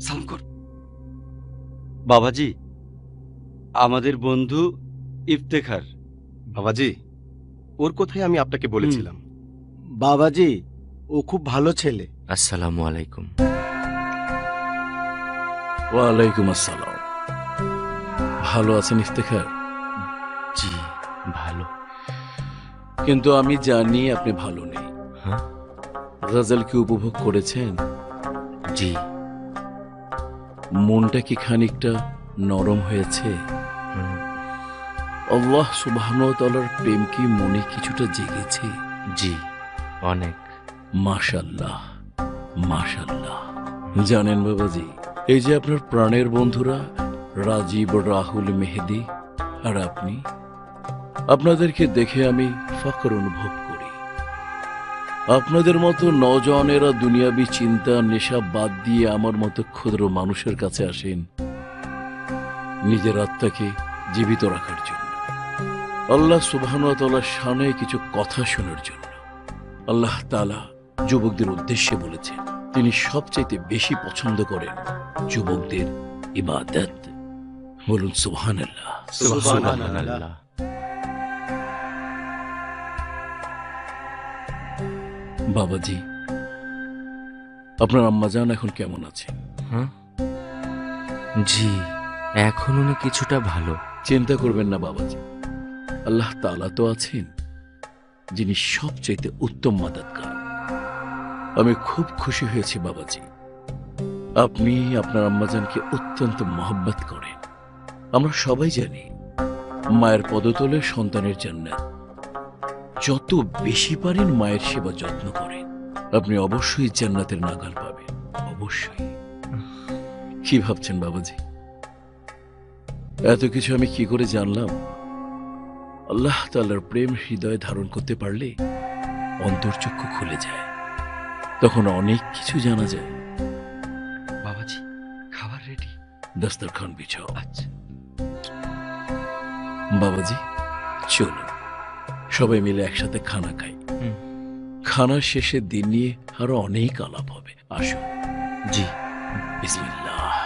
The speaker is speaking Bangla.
সালাম কর। বাবাজি আমাদের বন্ধু ইফতেখার। বাবাজি ওর কথাই আমি আপনাকে বলেছিলাম। বাবাজি ও খুব ভালো ছেলে। আসসালামু আলাইকুম। ওয়ালাইকুম আসসালাম। ভালো আছেন ইফতেখার? জি ভালো। কিন্তু আমি জানি আপনি ভালো নেই। হ্যাঁ? গজলকে উপভোগ করেছেন? জি। মনটা কি খানিকটা নরম হয়েছে? আল্লাহ সুবাহর প্রেম কি মনে কিছুটা জেগেছে? জি অনেক। মাশাল্লাহ মাশাল্লাহ জানেন বাবাজি এই যে আপনার প্রাণের বন্ধুরা রাজীব রাহুল মেহেদি আর আপনি? আপনাদেরকে দেখে আমি ফখর অনুভব করি। আপনাদের মতো নজওয়ানেরা দুনিয়াবি চিন্তা নেশা বাদ দিয়ে আমার মতো ক্ষুদ্র মানুষের কাছে আসেন নিজের আত্মাকে জীবিত রাখার জন্য। আল্লাহ সুবাহতাল্লাহ শানে কিছু কথা শোনার জন্য। আল্লাহ তালা যুবকদের উদ্দেশ্যে বলেছেন, তিনি সবচাইতে বেশি পছন্দ করেন যুবকদের ইবাদত। বলুন সুবহান আল্লাহ বাবাজি আপনার আম্মাজান এখন কেমন আছেন হ্যাঁ? জি এখন উনি কিছুটা ভালো। চিন্তা করবেন না বাবাজি আল্লাহ তালা তো আছেন যিনি সবচাইতে উত্তম মাদাতকার আমি খুব খুশি হয়েছি বাবাজি আপনি আপনার আম্মাজানকে অত্যন্ত মহব্বত করেন। আমরা সবাই জানি মায়ের পদতলে সন্তানের জান্নাত। যত বেশি পারেন মায়ের সেবা যত্ন করেন। আপনি অবশ্যই জান্নাতের নাগাল পাবেন। অবশ্যই। কি ভাবছেন বাবাজি? এত কিছু আমি কি করে জানলাম? আল্লাহ তাল্লার প্রেম হৃদয়ে ধারণ করতে পারলে অন্তর্চক্ষু খুলে যায়। তখন অনেক কিছু জানা যায়। বাবাজি খাবার রেডি দস্তরখান বিছাও। আচ্ছা। বাবাজি চলো সবাই মিলে একসাথে খানা খাই। খানা শেষে দিন নিয়ে আরও অনেক আলাপ হবে। আসুন। জি। বিসমিল্লাহ।